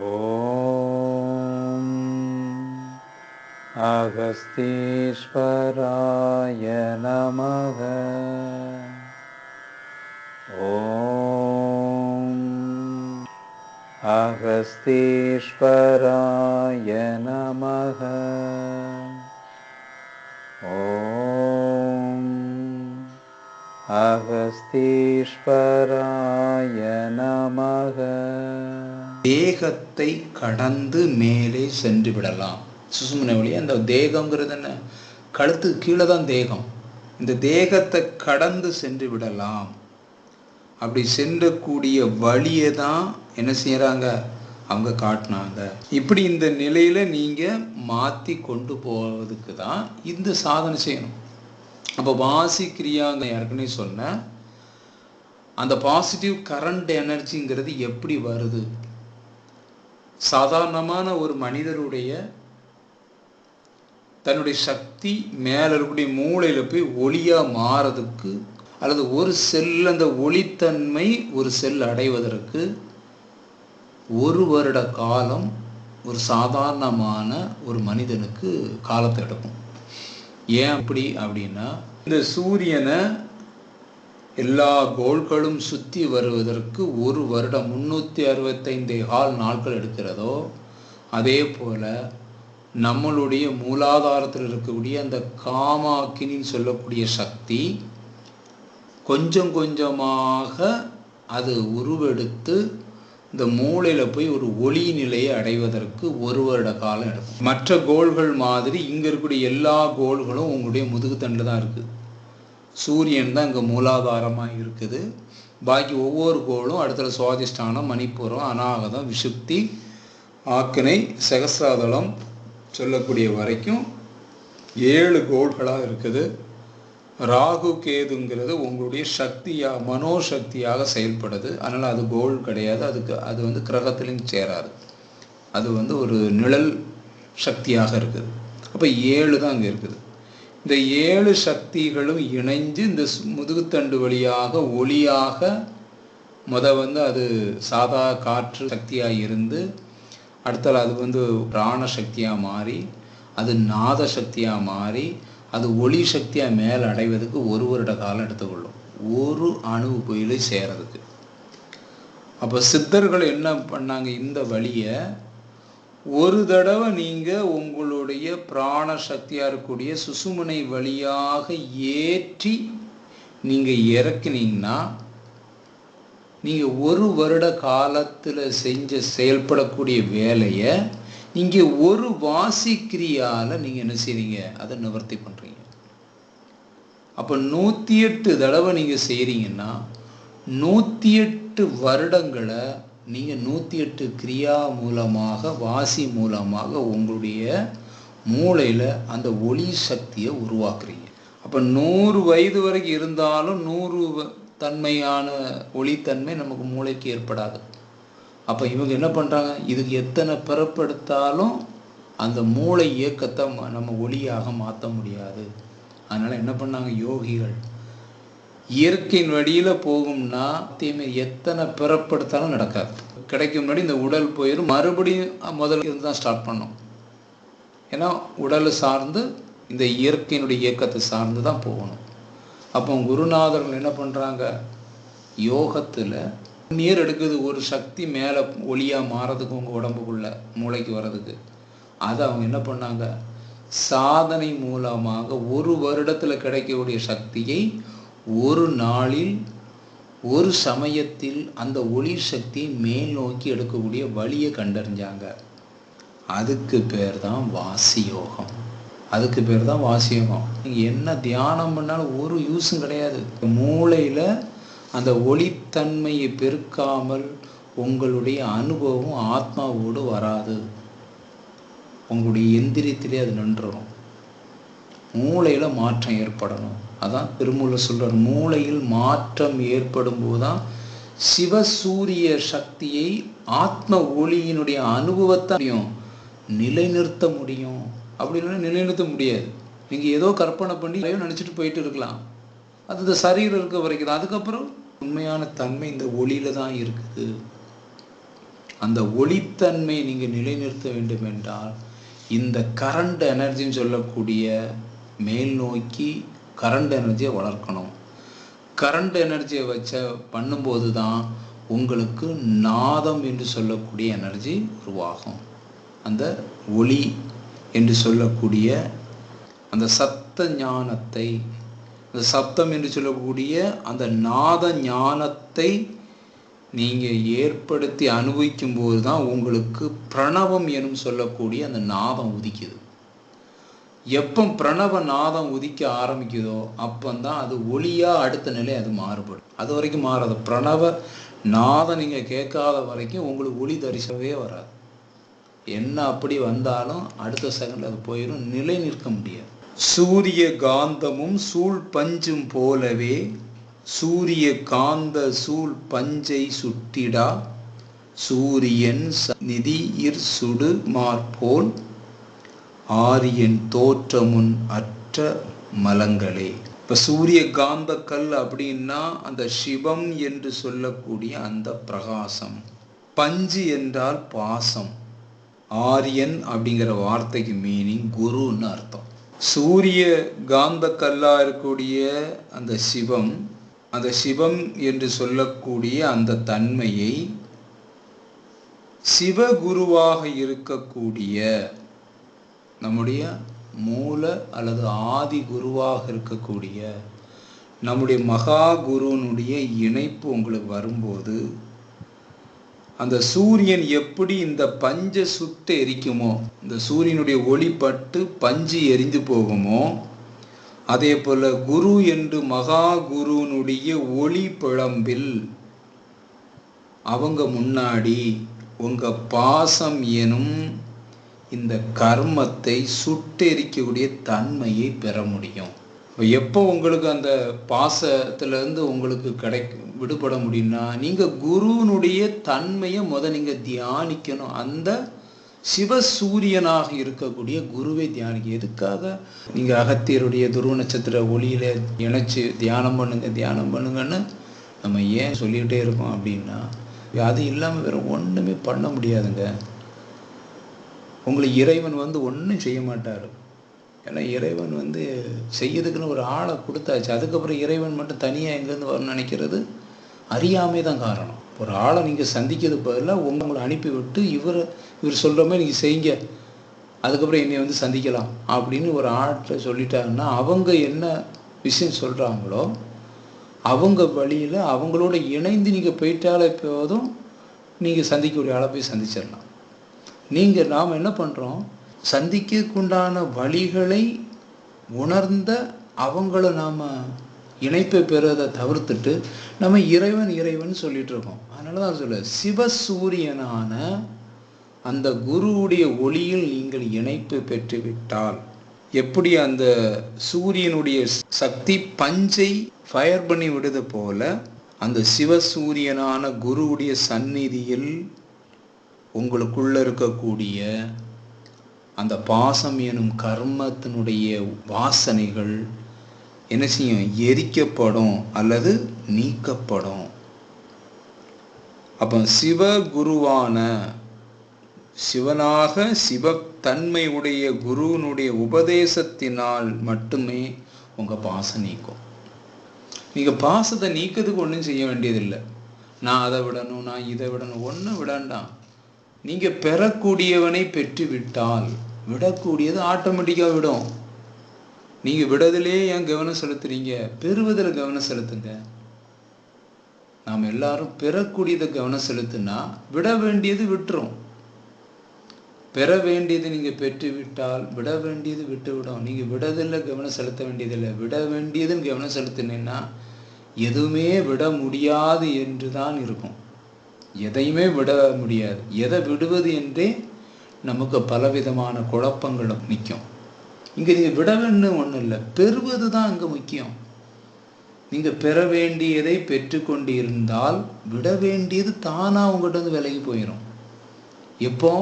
ॐ अगस्तीश्वराय नमः ॐ अगस्तीश्वराय नमः ॐ अगस्तीश्वराय नमः ए தேகத்தை கடந்து மேலே சென்று விடலாம். சுசுமன வழி அந்த தேகங்கிறது என்ன? கழுத்து கீழே தான் தேகம். இந்த தேகத்தை கடந்து சென்று விடலாம். அப்படி சென்றக்கூடிய வழியை தான் என்ன செய்கிறாங்க அவங்க காட்டினாங்க. இப்படி இந்த நிலையில் நீங்கள் மாற்றி கொண்டு போவதுக்கு தான் இந்த சாதனை செய்யணும். அப்போ வாசி கிரியாங்க ஏற்கனவே சொன்னேன் அந்த பாசிட்டிவ் கரண்ட் எனர்ஜிங்கிறது எப்படி வருது? சாதாரணமான ஒரு மனிதருடைய தன்னுடைய சக்தி மேலே இருக்கக்கூடிய மூளையில் போய் ஒளியாக மாறதுக்கு அல்லது ஒரு செல் அந்த ஒளித்தன்மை ஒரு செல் அடைவதற்கு ஒரு வருட காலம் ஒரு சாதாரணமான ஒரு மனிதனுக்கு காலத்தை எடுக்கும். ஏன் அப்படி அப்படின்னா இந்த சூரியனை எல்லா கோள்களும் சுற்றி வருவதற்கு ஒரு வருடம் முந்நூற்றி அறுபத்தைந்து கால் நாட்கள் எடுக்கிறதோ அதே போல் நம்மளுடைய மூலாதாரத்தில் இருக்கக்கூடிய அந்த காமாக்கினின்னு சொல்லக்கூடிய சக்தி கொஞ்சம் கொஞ்சமாக அது உருவெடுத்து இந்த மூளையில் போய் ஒரு ஒளி நிலையை அடைவதற்கு ஒரு வருட காலம் எடுக்கும். மற்ற கோள்கள் மாதிரி இங்கே இருக்கக்கூடிய எல்லா கோள்களும் உங்களுடைய முதுகுத்தண்டில் தான் இருக்குது சூரியன் தான் இங்கே மூலாதாரமாக இருக்குது. பாக்கி ஒவ்வொரு கோளும் அடுத்த சுவாதிஷ்டானம் மணிப்புரம் அநாகதம் விசுக்தி ஆக்கினை சகசிராதளம் சொல்லக்கூடிய வரைக்கும் ஏழு கோள்களாக இருக்குது. ராகு கேதுங்கிறது உங்களுடைய சக்தியாக மனோசக்தியாக செயல்படுது. அதனால் அது கோல் கிடையாது. அதுக்கு அது வந்து கிரகத்திலையும் சேராது. அது வந்து ஒரு நிழல் சக்தியாக இருக்குது. அப்போ ஏழு தான் அங்கே இருக்குது. இந்த ஏழு சக்திகளும் இணைஞ்சு இந்த முதுகுத்தண்டு வழியாக ஒளியாக முத வந்து அது சாதா காற்று சக்தியாக இருந்து அடுத்தால் அது வந்து பிராண சக்தியாக மாறி அது நாத சக்தியாக மாறி அது ஒளி சக்தியாக மேலே அடைவதற்கு ஒரு வருட காலம் எடுத்துக்கொள்ளும். ஒரு அணு போயில சேரதுக்கு. அப்போ சித்தர்கள் என்ன பண்ணாங்க? இந்த வழியை ஒரு தடவை நீங்கள் உங்களுடைய பிராண சக்தியாக இருக்கக்கூடிய சுசுமனை வழியாக ஏற்றி நீங்கள் இறக்குனீங்கன்னா நீங்கள் ஒரு வருட காலத்தில் செஞ்ச செயல்படக்கூடிய வேலையை நீங்கள் ஒரு வாசிக்கிரியால் நீங்கள் என்ன செய்றீங்க? அதை நிவர்த்தி பண்ணுறீங்க அப்போ நூற்றி எட்டு தடவை நீங்கள் செய்கிறீங்கன்னா நூற்றி எட்டு வருடங்களை நீங்கள் நூற்றி எட்டு கிரியா மூலமாக வாசி மூலமாக உங்களுடைய மூளையில் அந்த ஒளி சக்தியை உருவாக்குறீங்க. அப்போ நூறு வயது வரைக்கும் இருந்தாலும் நூறு தன்மையான ஒளித்தன்மை நமக்கு மூளைக்கு ஏற்படாது. அப்போ இவங்க என்ன பண்ணுறாங்க இதுக்கு எத்தனை பிறப்படுத்தாலும் அந்த மூளை இயக்கத்தை நம்ம ஒளியாக மாற்ற முடியாது. அதனால் என்ன பண்ணாங்க? யோகிகள் இயற்கையின் வழியில் போகும்னா தீமை எத்தனை பிறப்படுத்தாலும் நடக்காது. கிடைக்கும் முன்னாடி இந்த உடல் போயிடும் மறுபடியும் முதல்ல இருந்து தான் ஸ்டார்ட் பண்ணோம். ஏன்னா உடலை சார்ந்து இந்த இயற்கையினுடைய இயக்கத்தை சார்ந்து தான் போகணும். அப்போ குருநாதர்கள் என்ன பண்ணுறாங்க யோகத்தில் நீர் எடுக்குது ஒரு சக்தி மேலே ஒளியாக மாறதுக்கு உங்கள் உடம்புக்குள்ள மூளைக்கு வர்றதுக்கு. அதை அவங்க என்ன பண்ணாங்க? சாதனை மூலமாக ஒரு வருடத்தில் கிடைக்கக்கூடிய சக்தியை ஒரு நாளில் ஒரு சமயத்தில் அந்த ஒளி சக்தி மேல் நோக்கி எடுக்கக்கூடிய வழியை கண்டறிஞ்சாங்க. அதுக்கு பேர் தான் வாசி யோகம் அதுக்கு பேர் தான் வாசி யோகம் நீங்கள் என்ன தியானம் பண்ணாலும் ஒரு யூஸும் கிடையாது. மூளையில் அந்த ஒளித்தன்மையை பெருக்காமல் உங்களுடைய அனுபவம் ஆத்மாவோடு வராது. உங்களுடைய எந்திரியத்திலே அது நின்றுடும் மூளையில் மாற்றம் ஏற்படணும். அதான் திருமூலர் சொல்கிறார் மூளையில் மாற்றம் ஏற்படும் போதுதான் சிவசூரிய சக்தியை ஆத்ம ஒளியினுடைய அனுபவத்தை நிலைநிறுத்த முடியும். அப்படின்னு நிலைநிறுத்த முடியாது. நீங்கள் ஏதோ கற்பனை பண்ணி நினச்சிட்டு போயிட்டு இருக்கலாம். அது இந்த சரீரம் இருக்க வரைக்கும் தான். அதுக்கப்புறம் உண்மையான தன்மை இந்த ஒளியில தான் இருக்குது. அந்த ஒளித்தன்மை நீங்கள் நிலைநிறுத்த வேண்டும் என்றால் இந்த கரண்ட் எனர்ஜின்னு சொல்லக்கூடிய மேல் நோக்கி கரண்ட் எனர்ஜியை வளர்க்கணும். கரண்ட் எனர்ஜியை வச்ச பண்ணும்போது தான் உங்களுக்கு நாதம் என்று சொல்லக்கூடிய எனர்ஜி உருவாகும். அந்த ஒளி என்று சொல்லக்கூடிய அந்த சத்த ஞானத்தை அந்த சப்தம் என்று சொல்லக்கூடிய அந்த நாத ஞானத்தை நீங்கள் ஏற்படுத்தி அனுபவிக்கும் போது தான் உங்களுக்கு பிரணவம் எனும் சொல்லக்கூடிய அந்த நாதம் உதிக்குது. எப்போ பிரணவ நாதம் உதிக்க ஆரம்பிக்குதோ அப்போந்தான் அது ஒளியாக அடுத்த நிலை அது மாறுபடும். அது வரைக்கும் மாறாது. பிரணவ நாதம் நீங்கள் கேட்காத வரைக்கும் உங்களுக்கு ஒளி தரிசனவே வராது. என்ன அப்படி வந்தாலும் அடுத்த செகண்ட் அது போயிடும் நிலை நிற்க முடியாது. சூரிய காந்தமும் சூழ் பஞ்சும் போலவே சூரிய காந்த சூழ் பஞ்சை சுட்டிடா. சூரியன் நிதியிற் சுடு மார்போல் ஆரியன் தோற்றமுன் அற்ற மலங்களே. இப்போ சூரிய காந்த கல் அப்படின்னா அந்த சிவம் என்று சொல்லக்கூடிய அந்த பிரகாசம். பஞ்சு என்றால் பாசம். ஆரியன் அப்படிங்கிற வார்த்தைக்கு மீனிங் குருன்னு அர்த்தம். சூரிய காந்த இருக்கக்கூடிய அந்த சிவம் அந்த சிவம் என்று சொல்லக்கூடிய அந்த தன்மையை சிவகுருவாக இருக்கக்கூடிய நம்முடைய மூல அல்லது ஆதி குருவாக இருக்கக்கூடிய நம்முடைய மகா குருனுடைய இணைப்பு உங்களுக்கு வரும்போது அந்த சூரியன் எப்படி இந்த பஞ்சை சுட்டு எரிக்குமோ இந்த சூரியனுடைய ஒளி பட்டு பஞ்சு எரிந்து போகுமோ அதே போல குரு என்று மகா குருனுடைய ஒளி பிழம்பில் அவங்க முன்னாடி உங்க பாசம் எனும் இந்த கர்மத்தை சுட்டெரிக்கக்கூடிய தன்மையை பெற முடியும். எப்போ உங்களுக்கு அந்த பாசத்திலேருந்து உங்களுக்கு கிடை விடுபட முடியும்னா நீங்கள் குருவினுடைய தன்மையை முத நீங்கள் தியானிக்கணும். அந்த சிவசூரியனாக இருக்கக்கூடிய குருவை தியானிக்க. எதுக்காக? நீங்கள் அகத்தியருடைய துருவ நட்சத்திர ஒளியில இணைச்சு தியானம் பண்ணுங்க தியானம் பண்ணுங்கன்னு நம்ம ஏன் சொல்லிக்கிட்டே இருக்கோம் அப்படின்னா அது இல்லாமல் வேற ஒன்றுமே பண்ண முடியாதுங்க. உங்களை இறைவன் வந்து ஒன்றும் செய்ய மாட்டார். ஏன்னா இறைவன் வந்து செய்யறதுக்குன்னு ஒரு ஆளை கொடுத்தாச்சு. அதுக்கப்புறம் இறைவன் மட்டும் தனியாக எங்கேருந்து வரணும்னு நினைக்கிறது அறியாமை தான் காரணம். ஒரு ஆளை நீங்கள் சந்திக்கிறது பதிலாக உங்களை அனுப்பி விட்டு இவர் இவர் சொல்கிற மாதிரி நீங்கள் செய்யுங்க. அதுக்கப்புறம் என்னை வந்து சந்திக்கலாம் அப்படின்னு ஒரு ஆட்டை சொல்லிட்டாங்கன்னா அவங்க என்ன விஷயம் சொல்கிறாங்களோ அவங்க வழியில் அவங்களோட இணைந்து நீங்கள் போயிட்டாலே போதும் நீங்கள் சந்திக்கக்கூடிய ஆளை போய் சந்திச்சிடலாம். நீங்கள் நாம் என்ன பண்ணுறோம் சந்திக்கக்குண்டான வழிகளை உணர்ந்த அவங்கள நாம் இணைப்பை பெறுவதை தவிர்த்துட்டு நம்ம இறைவன் இறைவன் சொல்லிட்டு இருக்கோம். அதனால தான் சொல்ல சிவசூரியனான அந்த குருவுடைய ஒளியில் நீங்கள் இணைப்பு பெற்றுவிட்டால் எப்படி அந்த சூரியனுடைய சக்தி பஞ்சை ஃபயர் பண்ணி விடுது போல அந்த சிவசூரியனான குருவுடைய சந்நிதியில் உங்களுக்குள்ள இருக்கக்கூடிய அந்த பாசம் எனும் கர்மத்தினுடைய வாசனைகள் என்ன செய்யும்? எரிக்கப்படும் அல்லது நீக்கப்படும். அப்போ சிவகுருவான சிவனாக சிவத்தன்மை உடைய குருவினுடைய உபதேசத்தினால் மட்டுமே உங்கள் பாசம் நீக்கும். நீங்கள் பாசத்தை நீக்கிறதுக்கு ஒன்றும் செய்ய வேண்டியதில்லை. நான் அதை விடணும் நான் இதை விடணும் ஒன்றும் விடாண்டாம். நீங்கள் பெறக்கூடியவனை பெற்று விட்டால் விடக்கூடியது ஆட்டோமேட்டிக்காக விடும். நீங்கள் விடதிலே ஏன் கவனம் செலுத்துறீங்க? பெறுவதில் கவனம் செலுத்துங்க. நாம் எல்லாரும் பெறக்கூடியதை கவனம் செலுத்துனா விட வேண்டியது விட்டுரும். பெற வேண்டியது நீங்கள் பெற்று விட்டால் விட வேண்டியது விட்டு விடும் நீங்கள் விடதில்லை கவனம் செலுத்த வேண்டியதில்லை. விட வேண்டியதுன்னு கவனம் செலுத்தினீங்கன்னா எதுவுமே விட முடியாது என்று தான் இருக்கும். எதையுமே விட முடியாது. எதை விடுவது என்றே நமக்கு பலவிதமான குழப்பங்களும் நிற்கும் இங்கே நீங்கள் விட ஒன்றும் இல்லை. பெறுவது தான் அங்கே முக்கியம். நீங்கள் பெற வேண்டியதை பெற்றுக்கொண்டு இருந்தால் விட வேண்டியது தானாக உங்கள்கிட்ட வந்து விலகி போயிடும் எப்போ?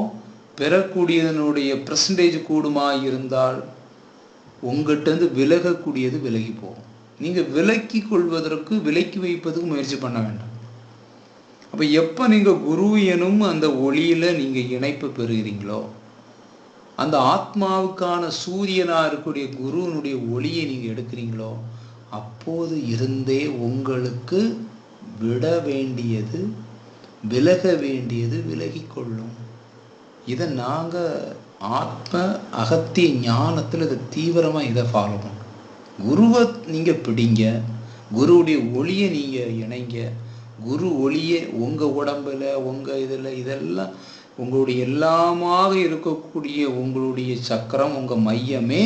பெறக்கூடியதனுடைய பர்சன்டேஜ் கூடுமா இருந்தால் உங்கள்கிட்ட விலகக்கூடியது விலகி போகும். நீங்கள் விலக்கி கொள்வதற்கு விலக்கி வைப்பதுக்கு முயற்சி பண்ண வேண்டாம். அப்போ எப்போ நீங்கள் குரு எனும் அந்த ஒளியில் நீங்கள் இணைப்பு பெறுகிறீங்களோ அந்த ஆத்மாவுக்கான சூரியனாக இருக்கக்கூடிய குருவினுடைய ஒளியை நீங்கள் எடுக்கிறீங்களோ அப்போது இருந்தே உங்களுக்கு விட வேண்டியது விலக வேண்டியது விலகிக்கொள்ளும் இதை நாங்கள் ஆத்ம அகத்திய ஞானத்தில் இதை தீவிரமாக இதை ஃபாலோ பண்ணும் குருவை நீங்கள் பிடிங்க குருவுடைய ஒளியை நீங்கள் இணைங்க குரு ஒளியே உங்கள் உடம்புல உங்கள் இதில் இதெல்லாம் உங்களுடைய எல்லாமாக இருக்கக்கூடிய உங்களுடைய சக்கரம் உங்கள் மையமே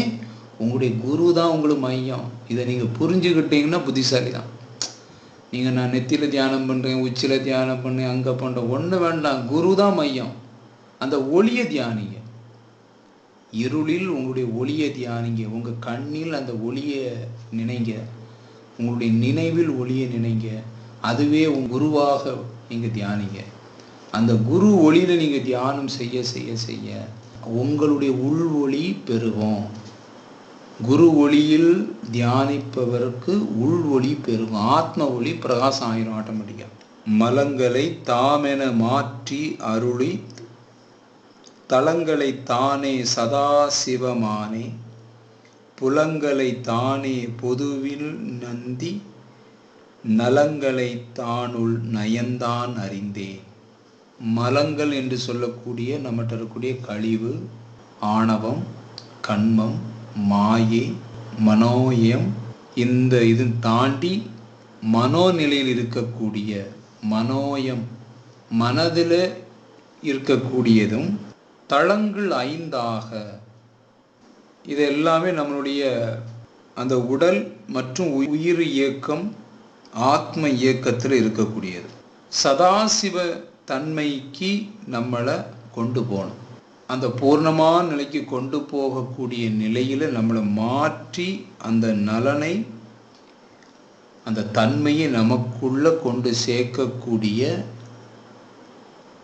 உங்களுடைய குரு தான் உங்களுக்கு மையம். இதை நீங்கள் புரிஞ்சுக்கிட்டீங்கன்னா புத்திசாலி தான் நீங்கள் நான் நெத்தியில் தியானம் பண்ணுறேன் உச்சியில் தியானம் பண்ணேன் அங்கே பண்ணுறேன் ஒன்று வேண்டாம். குரு தான் மையம். அந்த ஒளியை தியானிங்க. இருளில் உங்களுடைய ஒளியை தியானிங்க. உங்கள் கண்ணில் அந்த ஒளியை நினைங்க. உங்களுடைய நினைவில் ஒளியை நினைங்க. அதுவே உன் குருவாக நீங்கள் தியானிங்க. அந்த குரு ஒளியில் நீங்கள் தியானம் செய்ய செய்ய செய்ய உங்களுடைய உள் ஒளி பெருகும். குரு ஒளியில் தியானிப்பவருக்கு உள் ஒளி பெருகும். ஆத்ம ஒளி பிரகாசம் ஆயிரும் ஆட்டோமேட்டிக்காக மலங்களை தாமென மாற்றி அருளி தலங்களை தானே சதா சிவமானே புலங்களை தானே பொதுவில் நந்தி நலங்களை தானுள் நயந்தான் அறிந்தேன் மலங்கள் என்று சொல்லக்கூடிய நம்மகிட்ட இருக்கக்கூடிய கழிவு ஆணவம் கண்மம் மாயை மனோயம் இந்த இது தாண்டி மனோநிலையில் இருக்கக்கூடிய மனோயம் மனதில் இருக்கக்கூடியதும் தளங்கள் ஐந்தாக. இது எல்லாமே நம்மளுடைய அந்த உடல் மற்றும் உயிர் இயக்கம் ஆத்ம இயக்கத்தில் இருக்கக்கூடியது. சதாசிவ தன்மைக்கு நம்மளை கொண்டு போகணும். அந்த பூர்ணமான நிலைக்கு கொண்டு போகக்கூடிய நிலையில் நம்மளை மாற்றி அந்த நலனை அந்த தன்மையை நமக்குள்ளே கொண்டு சேர்க்கக்கூடிய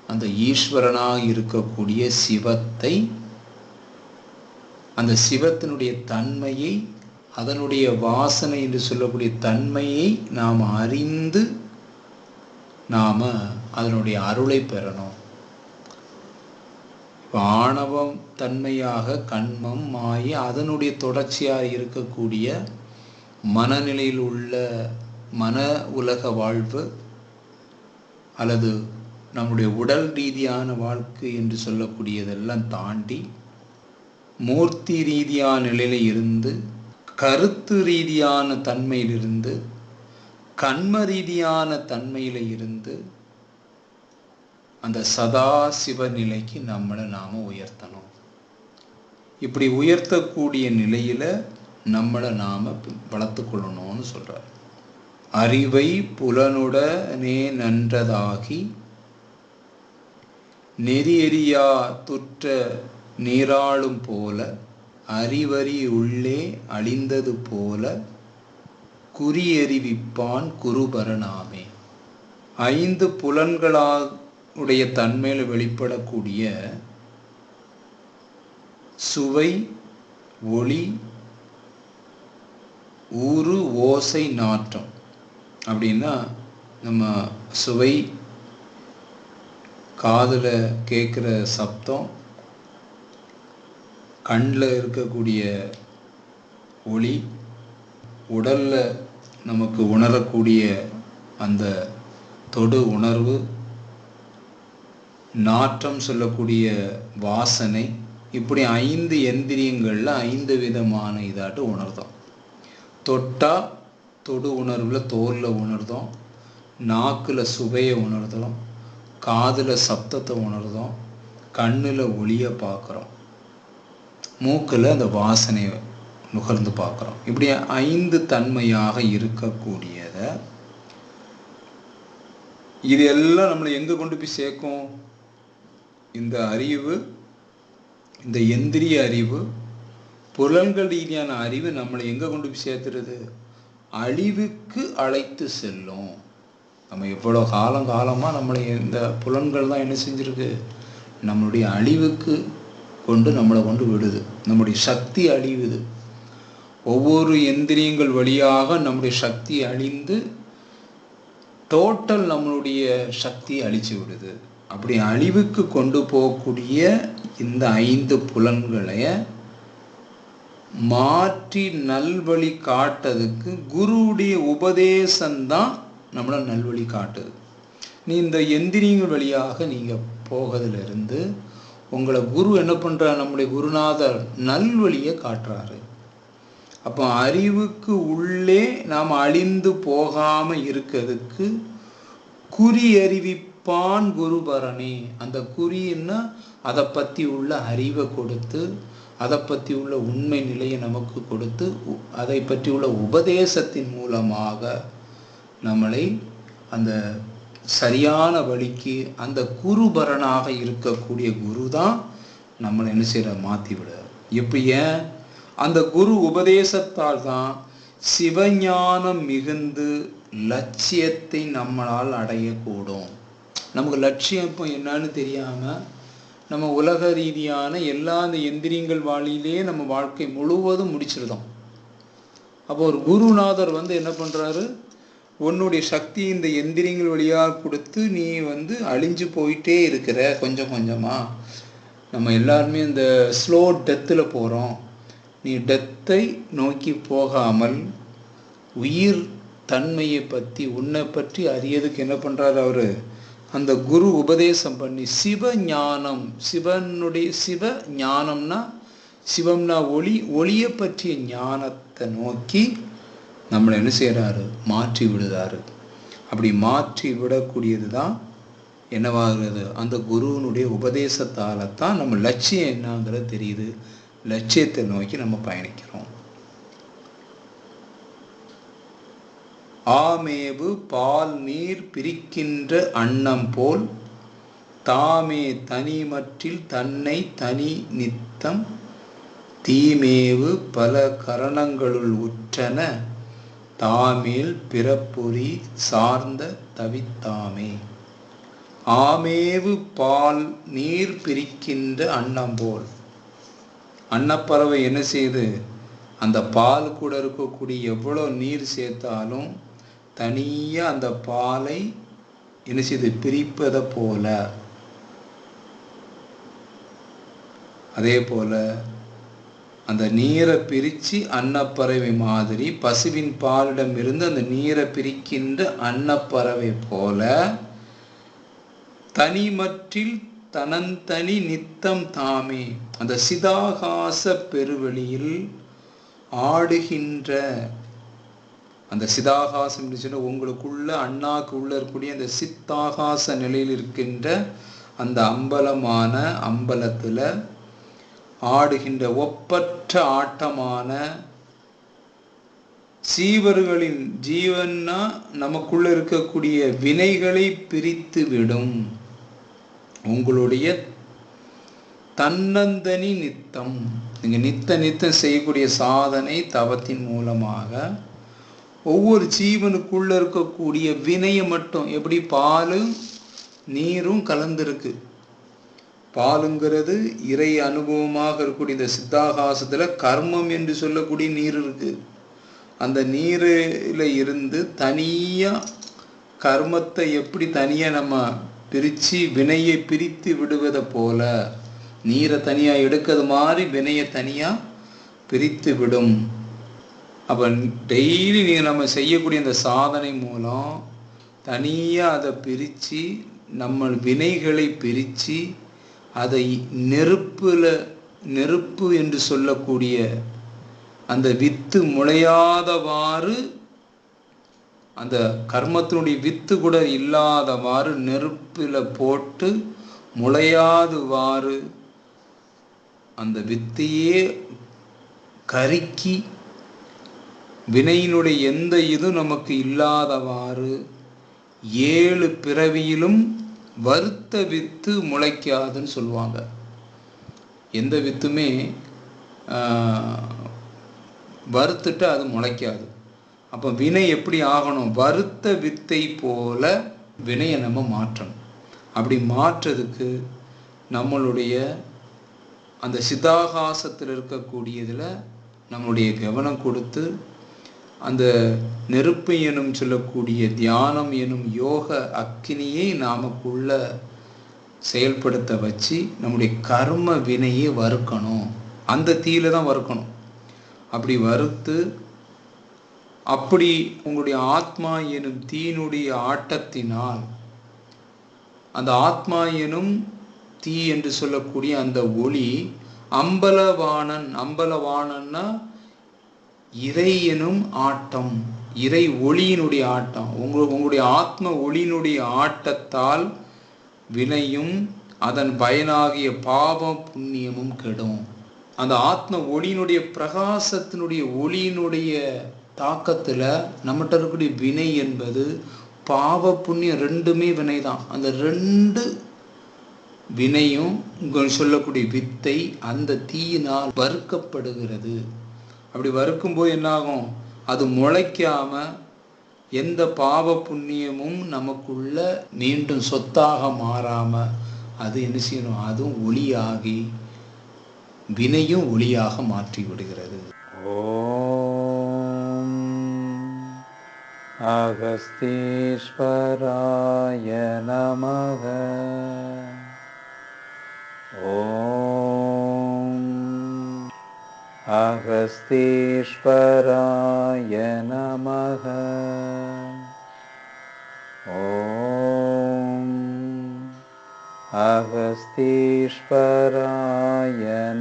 அந்த ஈஸ்வரனாக இருக்கக்கூடிய சிவத்தை அந்த சிவத்தினுடைய தன்மையை அதனுடைய வாசனை என்று சொல்லக்கூடிய தன்மையை நாம் அறிந்து நாம் அதனுடைய அருளை பெறணும். ஆணவம் தன்மையாக கண்மம் மாயை அதனுடைய தொடர்ச்சியாக இருக்கக்கூடிய மனநிலையில் உள்ள மன உலக வாழ்வு அல்லது நம்முடைய உடல் ரீதியான வாழ்க்கை என்று சொல்லக்கூடியதெல்லாம் தாண்டி மூர்த்தி ரீதியான நிலையில் இருந்து கருத்து ரீதியான தன்மையிலிருந்து கண்ம ரீதியான தன்மையில இருந்து அந்த சதா சிவ நிலைக்கு நம்மளை நாம உயர்த்தணும். இப்படி உயர்த்தக்கூடிய நிலையில நம்மளை நாம வளர்த்து கொள்ளணும்னு சொல்றார். அறிவை புலனுடனே நன்றதாகி நெறியெறியா துற்ற நீராளும் போல அறிவறி உள்ளே அழிந்தது போல குறியறிவிப்பான் குருபரனாமே. ஐந்து புலன்களா உடைய தன்மையில் வெளிப்படக்கூடிய சுவை ஒளி ஊறு ஓசை நாற்றம். அப்படின்னா நம்ம சுவை காதில் கேட்குற சப்தம் கண்ணில் இருக்கக்கூடிய ஒளி உடலில் நமக்கு உணரக்கூடிய அந்த தொடு உணர்வு நாற்றம் சொல்லக்கூடிய வாசனை இப்படி ஐந்து எந்திரியங்களில் ஐந்து விதமான இதாட்டு உணர்ந்தோம் தொட்டா தொடு உணர்வில் தோலில் உணர்ந்தோம் நாக்கில் சுவையை உணர்ந்தோம் காதில் சப்தத்தை உணர்ந்தோம் கண்ணில் ஒளியை பார்க்குறோம் மூக்கில் அந்த வாசனையை நுகர்ந்து பார்க்குறோம். இப்படி ஐந்து தன்மையாக இருக்கக்கூடியதை இது எல்லாம் நம்மளை எங்கே கொண்டு போய் சேர்க்கும்? இந்த அறிவு இந்த எந்திரிய அறிவு புலன்கள் ரீதியான அறிவு நம்மளை எங்கே கொண்டு போய் சேர்த்துறது? அழிவுக்கு அழைத்து செல்லும். நம்ம எவ்வளோ காலம் காலமாக நம்மளை இந்த புலன்கள் தான் என்ன செஞ்சுருக்கு? நம்மளுடைய அழிவுக்கு கொண்டு நம்மளை கொண்டு விடுது. நம்முடைய சக்தி அழிவுது ஒவ்வொரு எந்திரியங்கள் வழியாக நம்முடைய சக்தி அழிந்து டோட்டல் நம்மளுடைய சக்தியை அழிச்சு விடுது. அப்படி அழிவுக்கு கொண்டு போகக்கூடிய இந்த ஐந்து புலன்களை மாற்றி நல்வழி காட்டுறதுக்கு குருவுடைய உபதேசம்தான் நம்மளை நல்வழி காட்டுது. நீ இந்த எந்திரியங்கள் வழியாக நீங்கள் போகிறதுலேருந்து உங்களை குரு என்ன பண்ணுறார் நம்முடைய குருநாதர் நல்வழியை காட்டுறாரு. அப்போ அறிவுக்கு உள்ளே நாம் அழிந்து போகாமல் இருக்கிறதுக்கு குறி அறிவிப்பான் குருபரணி. அந்த குறின்னா அதை பற்றி உள்ள அறிவை கொடுத்து அதை பற்றி உள்ள உண்மை நிலையை நமக்கு கொடுத்து அதை பற்றி உள்ள உபதேசத்தின் மூலமாக நம்மளை அந்த சரியான வழிக்கு அந்த குருபரனாக இருக்கக்கூடிய குரு தான் நம்மளை என்ன செய்கிற மாற்றி விடுறார். எப்படி ஏன்? அந்த குரு உபதேசத்தால் தான் சிவஞானம் மிகுந்து லட்சியத்தை நம்மளால் அடையக்கூடும். நமக்கு லட்சியம் இப்போ என்னன்னு தெரியாமல் நம்ம உலக ரீதியான எல்லா அந்த எந்திரியங்கள் வாழியிலே நம்ம வாழ்க்கை முழுவதும் முடிச்சிருந்தோம் அப்போ ஒரு குருநாதர் வந்து என்ன பண்ணுறாரு உன்னுடைய சக்தி இந்த எந்திரியங்கள் வழியாக கொடுத்து நீ வந்து அழிஞ்சு போயிட்டே இருக்கிற கொஞ்சம் கொஞ்சமாக நம்ம எல்லாருமே இந்த ஸ்லோ டெத்தில் போகிறோம் நீ டெத்தை நோக்கி போகாமல் உயிர் தன்மையை பற்றி உன்னை பற்றி அறியதுக்கு என்ன பண்ணுறாரு அவர்? அந்த குரு உபதேசம் பண்ணி சிவ ஞானம் சிவனுடைய சிவ ஞானம்னா சிவம்னா ஒளி ஒளியை பற்றிய ஞானத்தை நோக்கி நம்மளை என்ன செய்கிறாரு மாற்றி விடுதாரு அப்படி மாற்றி விடக்கூடியது தான் என்னவாகிறது? அந்த குருவனுடைய உபதேசத்தால் தான் நம்ம லட்சியம் என்னங்கிறது தெரியுது. லட்சியத்தை நோக்கி நம்ம பயணிக்கிறோம். ஆமேவு பால் நீர் பிரிக்கின்ற அன்னம் போல் தாமே தனிமற்றில் தன்னை தனி நித்தம் தீமேவு பல கரணங்களுள் உற்றன தாமேல் பிறப்பொறி சார்ந்த தவித்தாமே. ஆமேவு பால் நீர் பிரிக்கின்ற அன்னம் போல். அன்னப்பறவை என்ன செய்யுது அந்த பால் கூட இருக்கக்கூடிய எவ்வளோ நீர் சேர்த்தாலும் தனியாக அந்த பாலை என்ன செய்து பிரிப்பதை போல. அதே போல அந்த நீரை பிரித்து அன்னப்பறவை மாதிரி பசுவின் பாலிடம் இருந்து அந்த நீரை பிரிக்கின்ற அன்னப்பறவை போல தனிமற்றில் தனந்தனி நித்தம் தாமே. அந்த சிதாகாச பெருவெளியில் ஆடுகின்ற அந்த சிதாகாசம் சொன்னா உங்களுக்குள்ள அண்ணாக்கு உள்ள இருக்கக்கூடிய அந்த சித்தாகாச நிலையில் இருக்கின்ற அந்த அம்பலமான அம்பலத்தில் ஆடுகின்ற ஒப்பற்ற ஆட்டமான சீவர்களின் ஜீவன்னா நமக்குள்ள இருக்கக்கூடிய வினைகளை பிரித்து விடும் உங்களுடைய தன்னந்தனி நித்தம். நீங்கள் நித்த நித்தம் செய்யக்கூடிய சாதனை தவத்தின் மூலமாக ஒவ்வொரு ஜீவனுக்குள்ள இருக்கக்கூடிய வினையை மட்டும் எப்படி? பாலும் நீரும் கலந்துருக்கு. பாலுங்கிறது இறை அனுபவமாக இருக்கக்கூடிய இந்த சித்தாகாசத்தில் கர்மம் என்று சொல்லக்கூடிய நீர் இருக்கு. அந்த நீரில் இருந்து தனியாக கர்மத்தை எப்படி தனியாக நம்ம பிரித்து வினையை பிரித்து விடுவதை போல நீரை தனியாக எடுக்கிறது மாதிரி வினையை தனியாக பிரித்து விடும். அப்போ டெய்லி நீங்கள் நம்ம செய்யக்கூடிய அந்த சாதனை மூலம் தனியாக அதை பிரித்து நம்ம வினைகளை பிரித்து அதை நெருப்பில் நெருப்பு என்று சொல்லக்கூடிய அந்த வித்து முளையாதவாறு அந்த கர்மத்தினுடைய வித்து கூட இல்லாதவாறு நெருப்பில் போட்டு முளையாதுவாறு அந்த வித்தையே கருக்கி வினையினுடைய எந்த இதுவும் நமக்கு இல்லாதவாறு ஏழு பிறவியிலும் வருத்த வித்து முளைக்காதுன்னு சொல்லுவாங்க. எந்த வித்துமே வறுத்துட்டு அது முளைக்காது. அப்போ வினை எப்படி ஆகணும்? வருத்த வித்தை போல வினையை நம்ம மாற்றணும். அப்படி மாற்றுறதுக்கு நம்மளுடைய அந்த சிதாகாசத்தில் இருக்கக்கூடியதில் நம்மளுடைய கவனம் கொடுத்து அந்த நெருப்பு எனும் சொல்லக்கூடிய தியானம் எனும் யோக அக்கினியை நாமக்குள்ள செயல்படுத்த வச்சு நம்முடைய கர்ம வினையை வறுக்கணும். அந்த தீயில தான் வறுக்கணும். அப்படி வறுத்து அப்படி உங்களுடைய ஆத்மா எனும் தீயினுடைய ஆட்டத்தினால் அந்த ஆத்மா எனும் தீ என்று சொல்லக்கூடிய அந்த ஒளி அம்பலவாணன் அம்பலவாணன்னா இறை எனும் ஆட்டம் இறை ஒளியினுடைய ஆட்டம். உங்கள் உங்களுடைய ஆத்ம ஒளியினுடைய ஆட்டத்தால் வினையும் அதன் பயனாகிய பாவம் புண்ணியமும் கெடும். அந்த ஆத்ம ஒளியினுடைய பிரகாசத்தினுடைய ஒளியினுடைய தாக்கத்தில் நம்மகிட்ட இருக்கக்கூடிய வினை என்பது பாவ புண்ணியம் ரெண்டுமே வினை தான் அந்த ரெண்டு வினையும் உங்கள் சொல்லக்கூடிய வித்தை அந்த தீயினால் வறுக்கப்படுகிறது. அப்படி வறுக்கும்போது என்னாகும்? அது முளைக்காம எந்த பாவ புண்ணியமும் நமக்குள்ள மீண்டும் சொத்தாக மாறாம அது என்ன செய்யணும்? அதுவும் ஒளியாகி வினையும் ஒளியாக மாற்றி விடுகிறது. ஓம் அகஸ்தீஸ்வராய நமக. ஓ अगस्तीश्वराय नमः ॐ अगस्तीश्वराय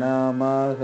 नमः